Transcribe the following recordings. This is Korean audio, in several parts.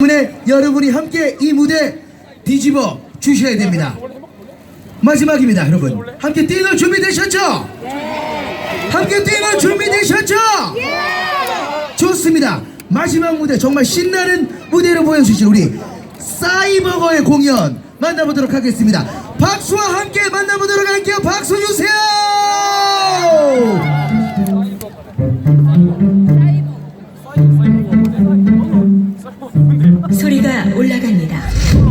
때문에 여러분이 함께 이 무대 뒤집어 주셔야 됩니다. 마지막입니다, 여러분. 함께 뛰는 준비 되셨죠? 함께 뛰는 준비 되셨죠? 좋습니다. 마지막 무대 정말 신나는 무대를 보여주실 우리 사이버거의 공연 만나보도록 하겠습니다. 박수와 함께 만나보도록 할게요. 박수 주세요. 소리가 올라갑니다.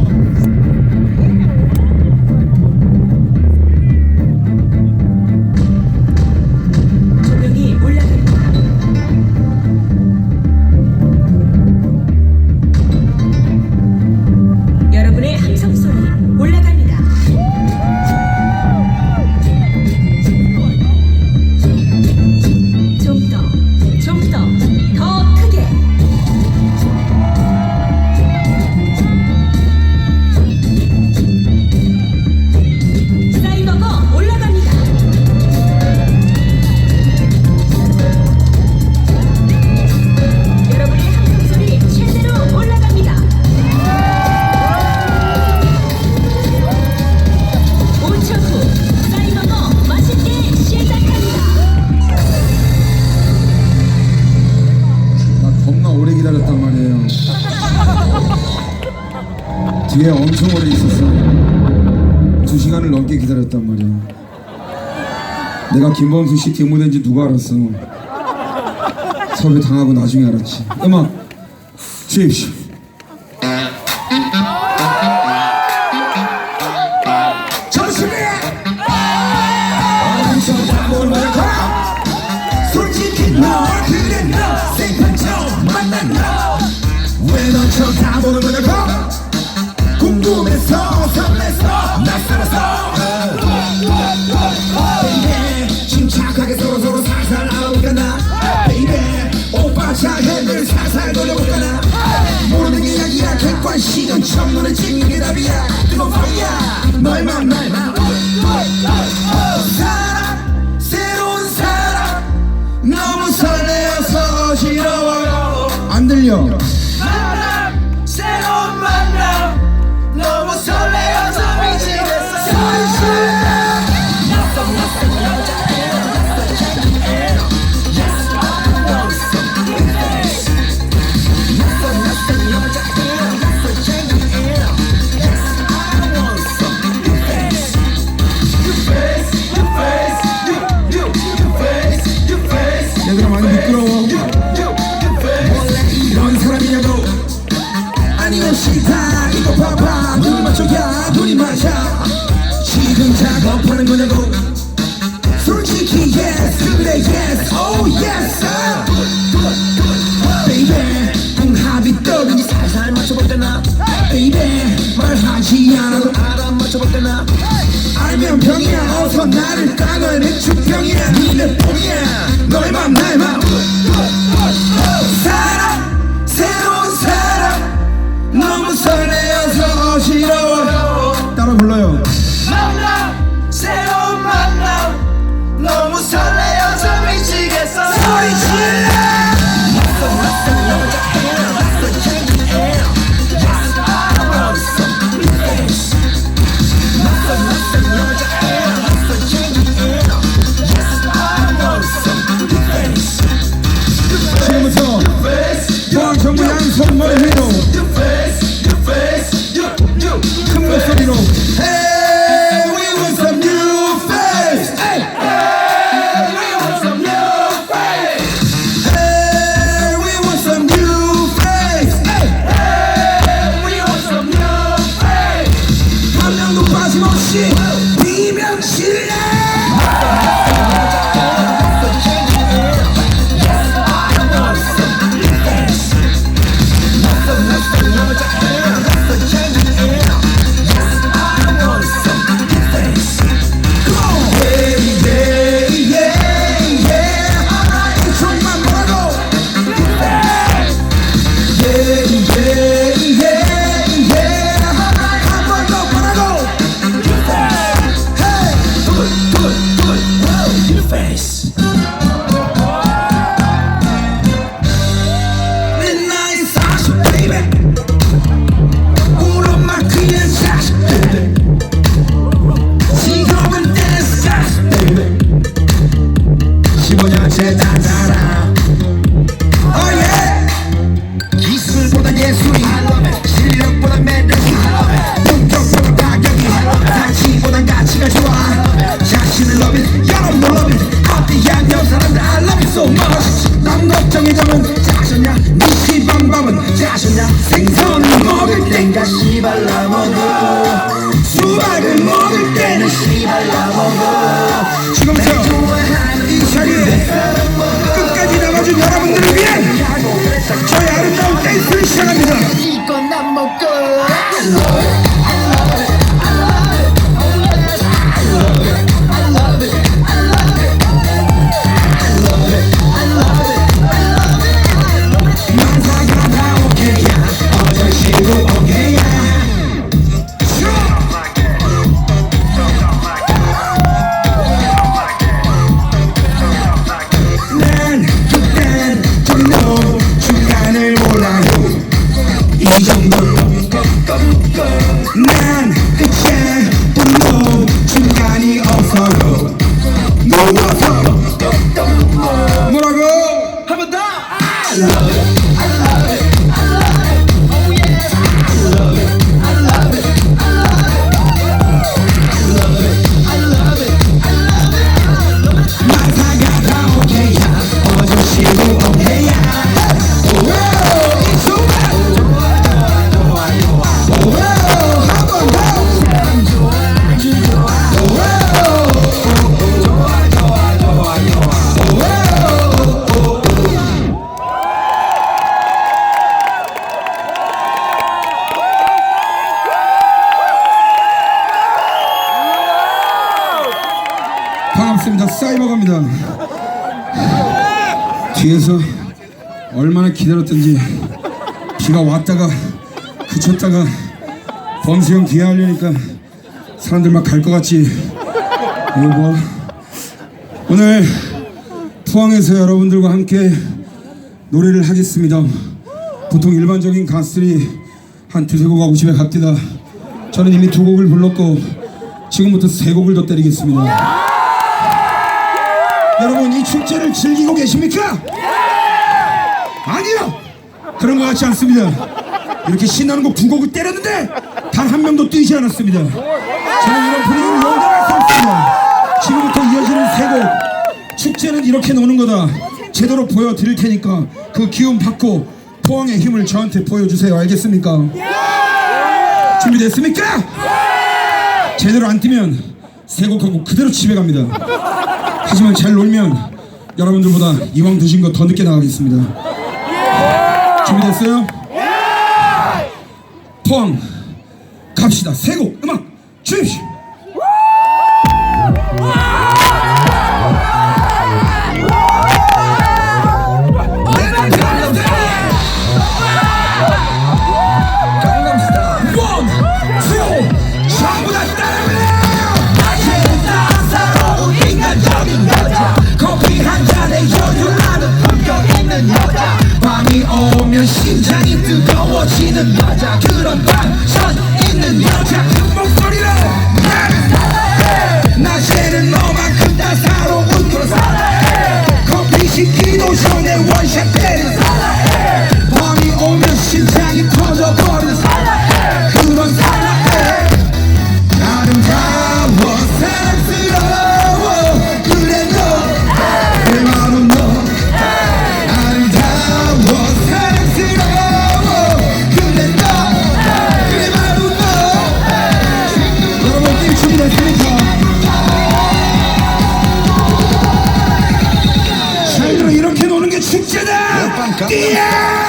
엄청 오래 있었어. 두 시간을 넘게 기다렸단 말이야. 내가 김범수 씨 김무대인지 누가 알았어? 섭외 당하고 나중에 알았지. 음악 주입시오. 참 너는 진게 답이야. 뜨거운 파이야. 너의 맘 새로운 사랑. 너무 사내였어. 안 들려. Shut up. 왔다가 그쳤다가 범수형 뒤에 하려니까 사람들 막 갈 것 같지. 이거 뭐 오늘 포항에서 여러분들과 함께 노래를 하겠습니다. 보통 일반적인 가수들이 한 두세 곡 하고 집에 갑니다. 저는 이미 두 곡을 불렀고 지금부터 세 곡을 더 때리겠습니다. 여러분 이 축제를 즐기고 계십니까? 아니요 그런 것 같지 않습니다. 이렇게 신나는 곡두 곡을 때렸는데 단 한 명도 뛰지 않았습니다. 저는 이런 분위기를 용납할 수 없습니다. 지금부터 이어지는 세 곡. 축제는 이렇게 노는 거다. 제대로 보여드릴 테니까 그 기운 받고 포항의 힘을 저한테 보여주세요. 알겠습니까? 준비됐습니까? 제대로 안 뛰면 세 곡하고 그대로 집에 갑니다. 하지만 잘 놀면 여러분들보다 이왕 드신 거 더 늦게 나가겠습니다. 준비됐어요? 포항 갑시다. 세곡 음악 주십시오. 직진해! 뛰어!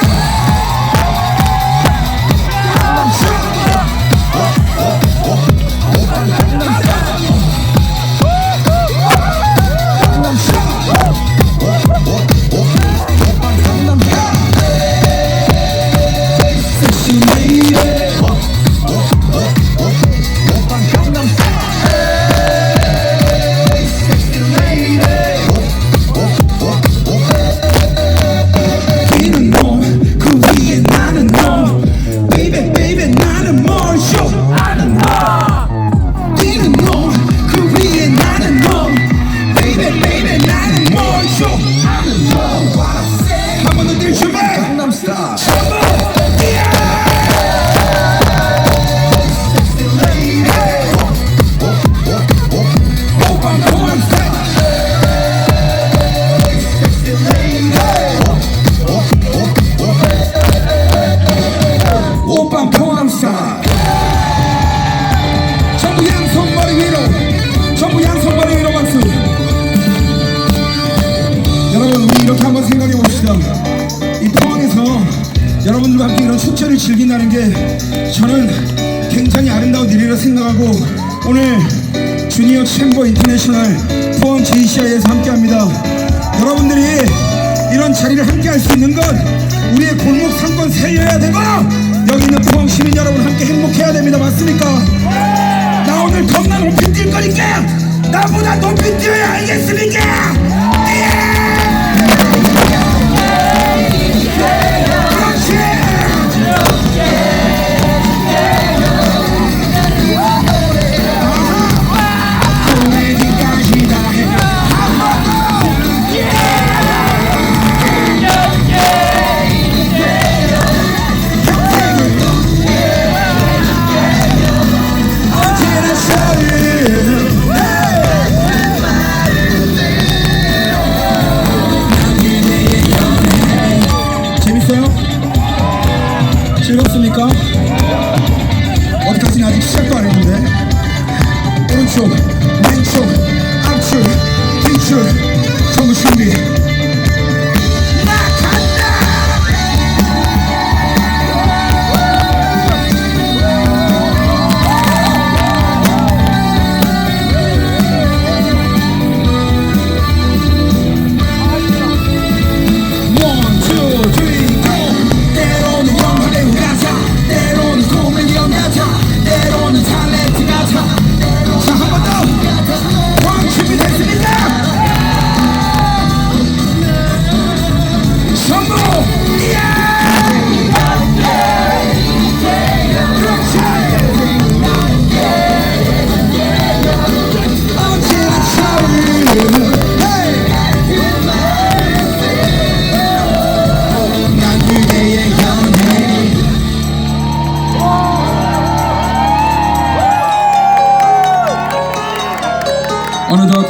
어느덧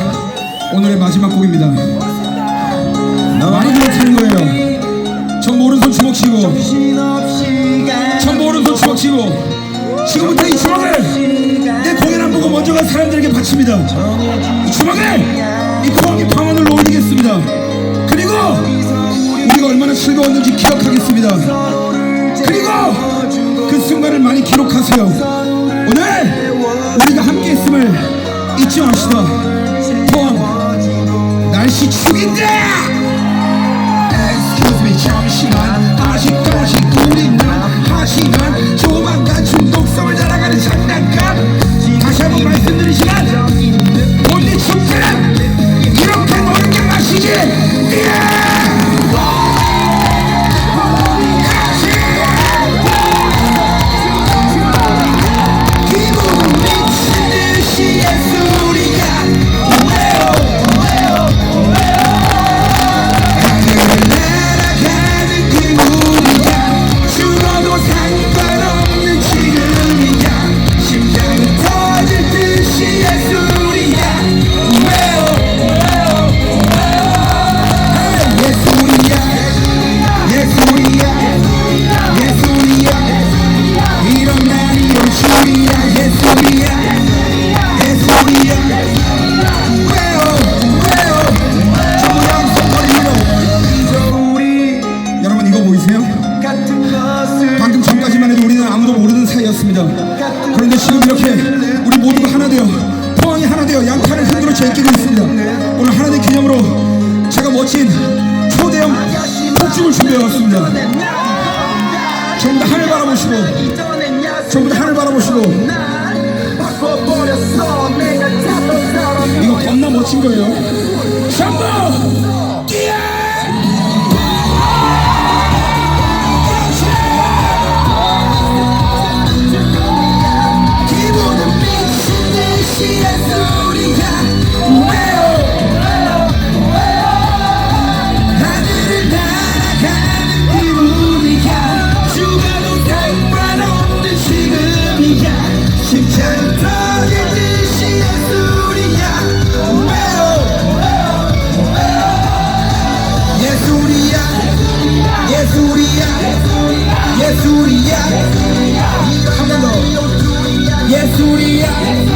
오늘의 마지막 곡입니다. 많이 부르는 거예요. 전부 오른손 주먹 치고, 전부 오른손 주먹 치고, 지금부터 이 주먹을 내 공연 안 보고 먼저 간 사람들에게 바칩니다. 이 주먹을 이 포항의 방언을 올리겠습니다. 그리고 우리가 얼마나 즐거웠는지 기억하겠습니다. 그리고 그 순간을 많이 기록하세요. 오늘 우리가 함께 했음을 잊지 맙시다 봄 날씨 죽인데! Excuse me 잠시만. 아직까지 우리는 하지만 제끼고 있습니다. 오늘 하나님 기념으로 제가 멋진 초대형 복집을 준비해 왔습니다. 전부 다 하늘 바라보시고 전부 다 하늘 바라보시고 이거 겁나 멋진 거예요. 샴보! 뛰어! 예술이야. 한 번 더 예술이야.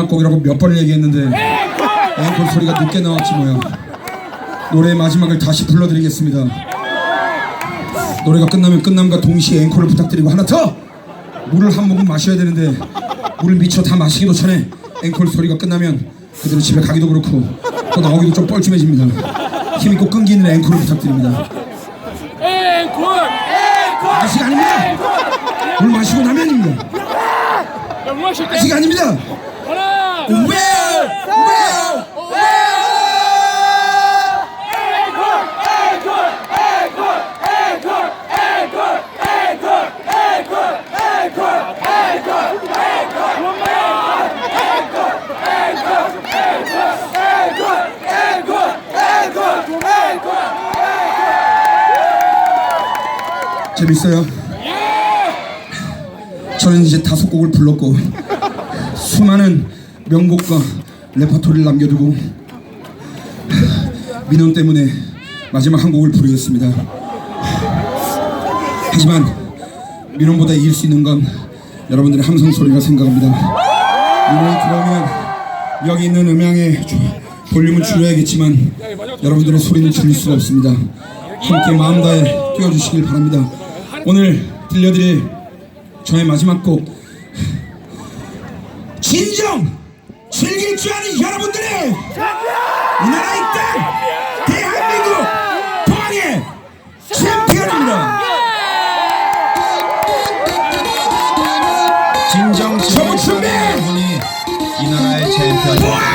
마지막 곡이라고 몇 번을 얘기했는데 앵콜 소리가 늦게 나왔지 뭐야. 노래의 마지막을 다시 불러드리겠습니다. 노래가 끝나면 끝남과 동시에 앵콜을 부탁드리고 하나 더 물을 한 모금 마셔야 되는데 물을 미처 다 마시기도 전에 앵콜 소리가 끝나면 그대로 집에 가기도 그렇고 또 나오기도 좀 뻘쭘해집니다. 힘있고 끈기 있는 앵콜을 부탁드립니다. 앵콜! 앵콜! 아직 아닙니다. 물 마시고 나면입니다. 아직 아닙니다. 하나, Well, well, 재밌어요. 저는 이제 다섯 곡을 불렀고 수많은 명곡과 레퍼토리를 남겨두고 민원 때문에 마지막 한 곡을 부르겠습니다. 하지만 민원보다 이길 수 있는 건 여러분들의 함성 소리라 생각합니다. 민원이 들어오면 여기 있는 음향의 조- 볼륨을 줄여야겠지만 여러분들의 소리는 줄일 수가 없습니다. 함께 마음 다해 뛰어주시길 바랍니다. 오늘 들려드릴 저의 마지막 곡 진정 즐길 줄 아는 여러분들이 이 나라의 땅 대한민국 포항의 챔피언입니다. 진정 저거 준비! 분이 이 나라의 챔피언 포항 큰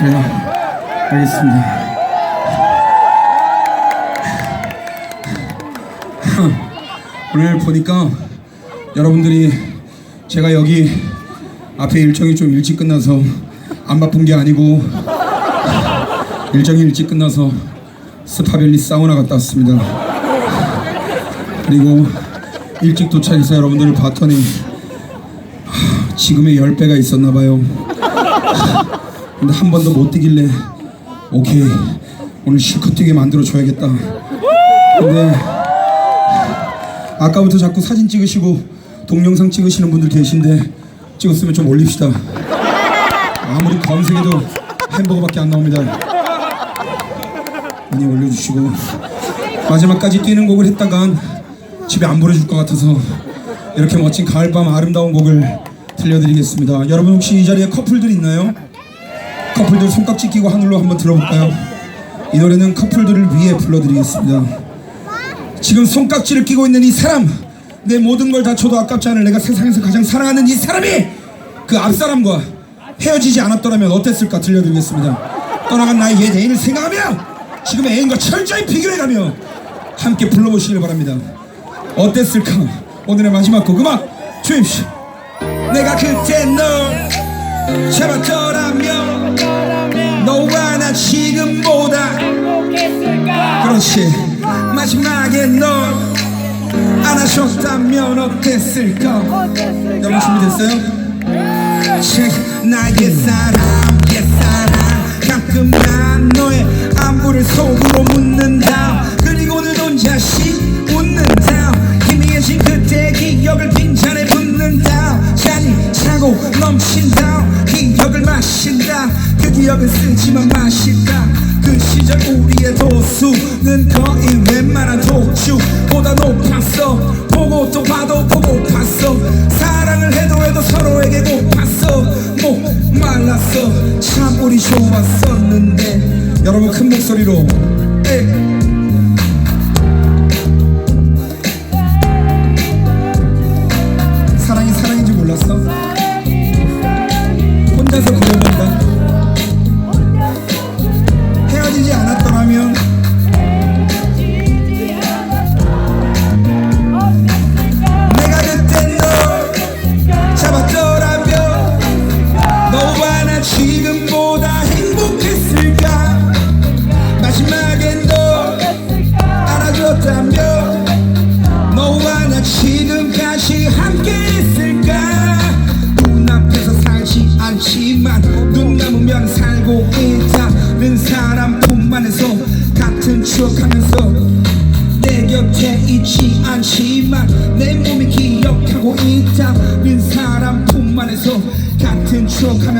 그래요. 알겠습니다. 오늘 보니까 여러분들이 제가 여기 앞에 일정이 좀 일찍 끝나서 안 바쁜 게 아니고 일정이 일찍 끝나서 스파밸리 사우나 갔다 왔습니다. 그리고 일찍 도착해서 여러분들을 봤더니 하, 지금의 10배가 있었나 봐요. 근데 한 번도 못 뛰길래 오케이 오늘 실컷 뛰게 만들어 줘야겠다. 근데 아까부터 자꾸 사진 찍으시고 동영상 찍으시는 분들 계신데 찍었으면 좀 올립시다. 아무리 검색해도 햄버거밖에 안 나옵니다. 많이 올려주시고 마지막까지 뛰는 곡을 했다간 집에 안 보내줄 것 같아서 이렇게 멋진 가을밤 아름다운 곡을 들려드리겠습니다. 여러분 혹시 이 자리에 커플들 있나요? 커플들 손깍지 끼고 하늘로 한번 들어볼까요? 이 노래는 커플들을 위해 불러드리겠습니다. 지금 손깍지를 끼고 있는 이 사람 내 모든 걸 다 줘도 아깝지 않을 내가 세상에서 가장 사랑하는 이 사람이 그 앞사람과 헤어지지 않았더라면 어땠을까 들려드리겠습니다 떠나간 나의 옛 애인을 생각하며 지금의 애인과 철저히 비교해가며 함께 불러보시길 바랍니다 어땠을까 오늘의 마지막 곡 음악 주입시오 내가 그때 널 잡았더라면 그렇지 마지막에 널 안아줬다면 어땠을까? 여러분 준비됐어요? 책 나의 사랑 옛사랑. 가끔 난 너의 안부를 속으로 묻는 다. 그리고는 혼자씩 웃는 다. 희미해진 그때 기억을 빈잔에 붓는 다. 잔이 차고 넘친 다. 기억을 마신다. 그 기억은 쓰지만 마실까 그 시절 우리의 도수는 거의 웬만한 독주보다 높았어. 보고 또 봐도 보고팠어. 사랑을 해도 해도 서로에게 고팠어. 목 말랐어. 참 우리 좋았었는데. 여러분 큰 목소리로. 에이. 사랑이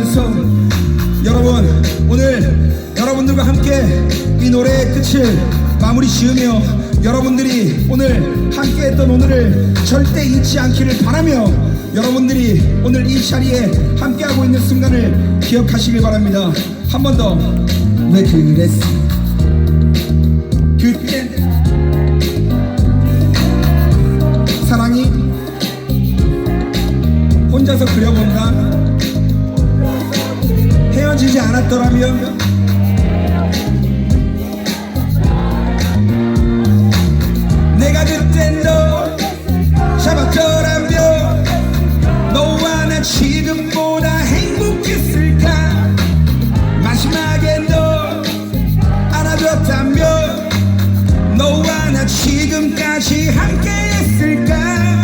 하면서 여러분 오늘 여러분들과 함께 이 노래의 끝을 마무리 지으며 여러분들이 오늘 함께 했던 오늘을 절대 잊지 않기를 바라며 여러분들이 오늘 이 자리에 함께하고 있는 순간을 기억하시길 바랍니다. 한 번 더. 왜 그랬어? 그때 않았더라면 내가 그때 너 잡았더라면 너와 나 지금보다 행복했을까? 마지막에 너 안아줬다면 너와 나 지금까지 함께 했을까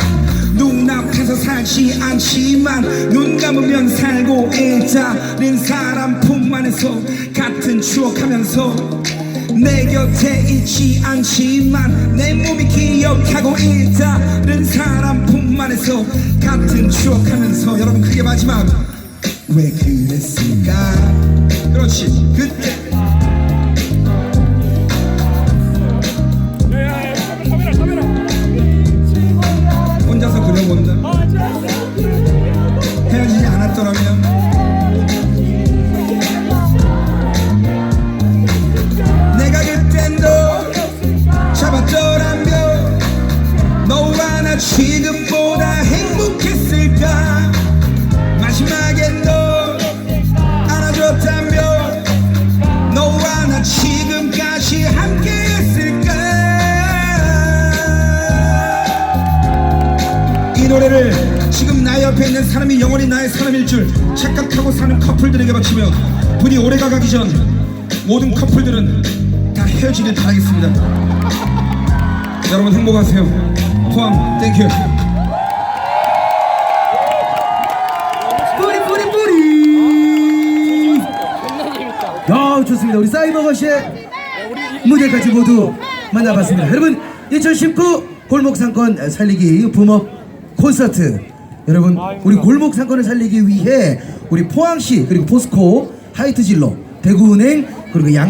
눈앞에서 살지 않지만 눈 감으면 살고 있다는 사람 품 안에서 같은 추억하면서 내 곁에 있지 않지만 내 몸이 기억하고 있다는 사람 품 안에서 같은 추억하면서 여러분 크게 마지막. 왜 그랬을까? 그렇지. 그때 지금 나의 옆에 있는 사람이 영원히 나의 사람일 줄 착각하고 사는 커플들에게 바치며 부디 올해가 가기 전 모든 커플들은 다 헤어지길 바라겠습니다. 여러분 행복하세요. 포항 땡큐 뿌리 뿌리 뿌리. 야 좋습니다. 우리 사이버거시의 무대까지 모두 만나봤습니다. 여러분 2019 골목상권 살리기 붐업 콘서트. 여러분 우리 골목 상권을 살리기 위해 우리 포항시 그리고 포스코 하이트진로 대구은행 그리고 양